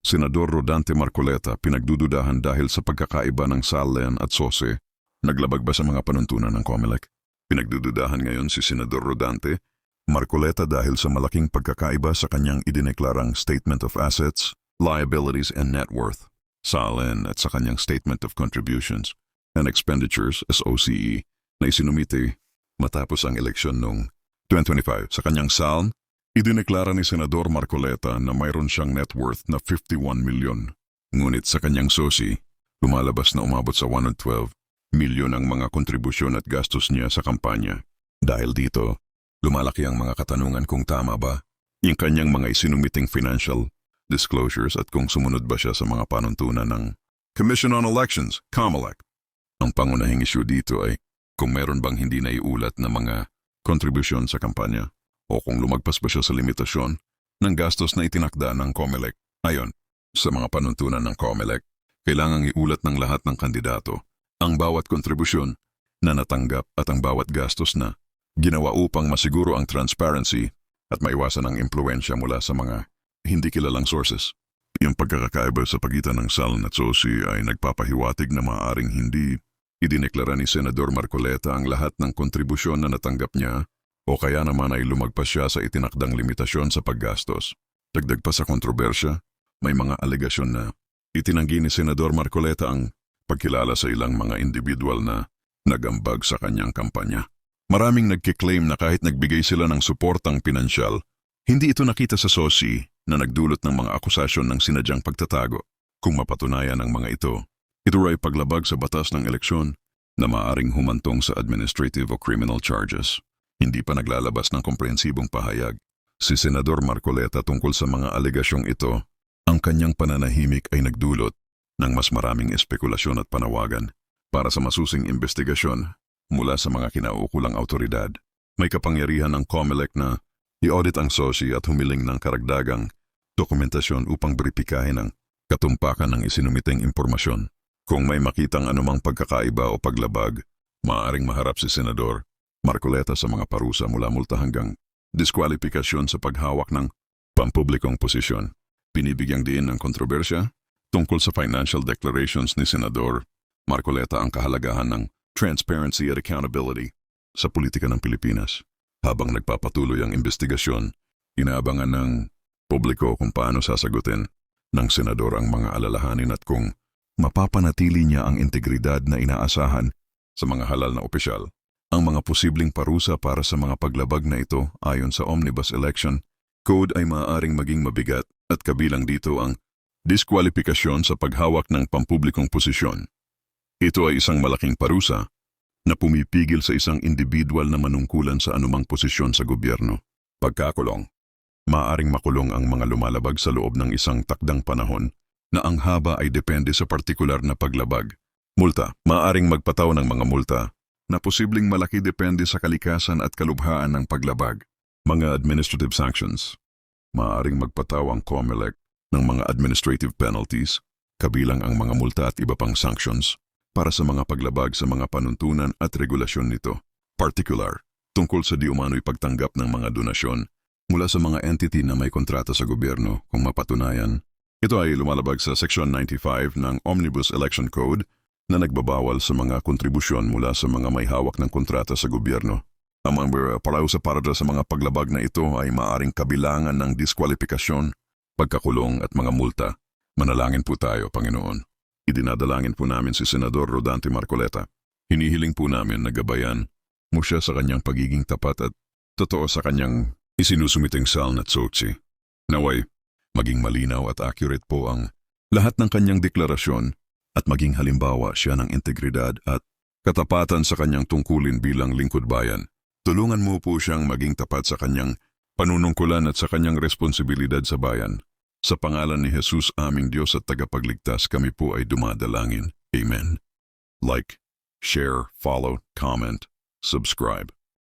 Senador Rodante Marcoleta pinagdududahan dahil sa pagkakaiba ng Salen at Sose. Naglabag ba sa mga panuntunan ng COMELEC? Pinagdududahan ngayon si Senador Rodante Marcoleta dahil sa malaking pagkakaiba sa kanyang idineklarang Statement of Assets, Liabilities and Net Worth, SALN at sa kanyang Statement of Contributions and Expenditures, SOCE, na isinumite matapos ang eleksyon noong 2025. Sa kanyang SALN, idineklara ni Senador Marcoleta na mayroon siyang net worth na 51 milyon. Ngunit sa kanyang SOCE, lumalabas na umabot sa 112 milyon ang mga kontribusyon at gastos niya sa kampanya. Dahil dito, Lumalaki ang mga katanungan kung tama ba yung kanyang mga isinumiting financial disclosures at kung sumunod ba siya sa mga panuntunan ng Commission on Elections, COMELEC. Ang pangunahing issue dito ay kung meron bang hindi naiulat na mga kontribusyon sa kampanya o kung lumagpas ba siya sa limitasyon ng gastos na itinakda ng COMELEC. Ayon, sa mga panuntunan ng COMELEC, kailangang iulat ng lahat ng kandidato ang bawat kontribusyon na natanggap at ang bawat gastos na Ginawa upang masiguro ang transparency at maiwasan ang impluensya mula sa mga hindi kilalang sources. Yung pagkakaiba sa pagitan ng Salon at Sosi ay nagpapahiwatig na maaaring hindi idineklara ni Senador Marcoleta ang lahat ng kontribusyon na natanggap niya o kaya naman ay lumagpas siya sa itinakdang limitasyon sa paggastos. Dagdag pa sa kontrobersya, may mga alegasyon na itinanggi ni Senador Marcoleta ang pagkilala sa ilang mga individual na nagambag sa kanyang kampanya. Maraming nagkiklaim na kahit nagbigay sila ng suportang pinansyal, hindi ito nakita sa SOSI na nagdulot ng mga akusasyon ng sinadyang pagtatago. Kung mapatunayan ang mga ito, ito ay paglabag sa batas ng eleksyon na maaring humantong sa administrative o criminal charges. Hindi pa naglalabas ng komprehensibong pahayag. Si Senador Marcoleta tungkol sa mga alegasyong ito, ang kanyang pananahimik ay nagdulot ng mas maraming espekulasyon at panawagan para sa masusing investigasyon mula sa mga kinaukulang autoridad. May kapangyarihan ng COMELEC na i-audit ang SOSI at humiling ng karagdagang dokumentasyon upang beripikahin ang katumpakan ng isinumiting impormasyon. Kung may makitang anumang pagkakaiba o paglabag, maaaring maharap si Senador Marcoleta sa mga parusa mula multa hanggang diskwalifikasyon sa paghawak ng pampublikong posisyon. Binibigyang diin ng kontrobersya tungkol sa financial declarations ni Senador Marcoleta ang kahalagahan ng transparency at accountability sa politika ng Pilipinas. Habang nagpapatuloy ang investigasyon, inaabangan ng publiko kung paano sasagutin ng senador ang mga alalahanin at kung mapapanatili niya ang integridad na inaasahan sa mga halal na opisyal. Ang mga posibleng parusa para sa mga paglabag na ito ayon sa Omnibus Election Code ay maaaring maging mabigat at kabilang dito ang diskwalifikasyon sa paghawak ng pampublikong posisyon. Ito ay isang malaking parusa na pumipigil sa isang individual na manungkulan sa anumang posisyon sa gobyerno. Pagkakulong, maaring makulong ang mga lumalabag sa loob ng isang takdang panahon na ang haba ay depende sa partikular na paglabag. Multa, maaring magpataw ng mga multa na posibleng malaki depende sa kalikasan at kalubhaan ng paglabag. Mga administrative sanctions, maaring magpataw ang COMELEC ng mga administrative penalties, kabilang ang mga multa at iba pang sanctions para sa mga paglabag sa mga panuntunan at regulasyon nito, particular tungkol sa di umano'y pagtanggap ng mga donasyon mula sa mga entity na may kontrata sa gobyerno kung mapatunayan. Ito ay lumalabag sa Section 95 ng Omnibus Election Code na nagbabawal sa mga kontribusyon mula sa mga may hawak ng kontrata sa gobyerno. Ang mga paraw sa parada sa mga paglabag na ito ay maaring kabilangan ng diskwalifikasyon, pagkakulong at mga multa. Manalangin po tayo, Panginoon. Idinadalangin po namin si Senador Rodante Marcoleta. Hinihiling po namin na gabayan mo siya sa kanyang pagiging tapat at totoo sa kanyang isinusumiting sal na tsotsi. Naway, maging malinaw at accurate po ang lahat ng kanyang deklarasyon at maging halimbawa siya ng integridad at katapatan sa kanyang tungkulin bilang lingkod bayan. Tulungan mo po siyang maging tapat sa kanyang panunungkulan at sa kanyang responsibilidad sa bayan. Sa pangalan ni Jesus aming Diyos at tagapagligtas kami po ay dumadalangin. Amen. Like, share, follow, comment, subscribe.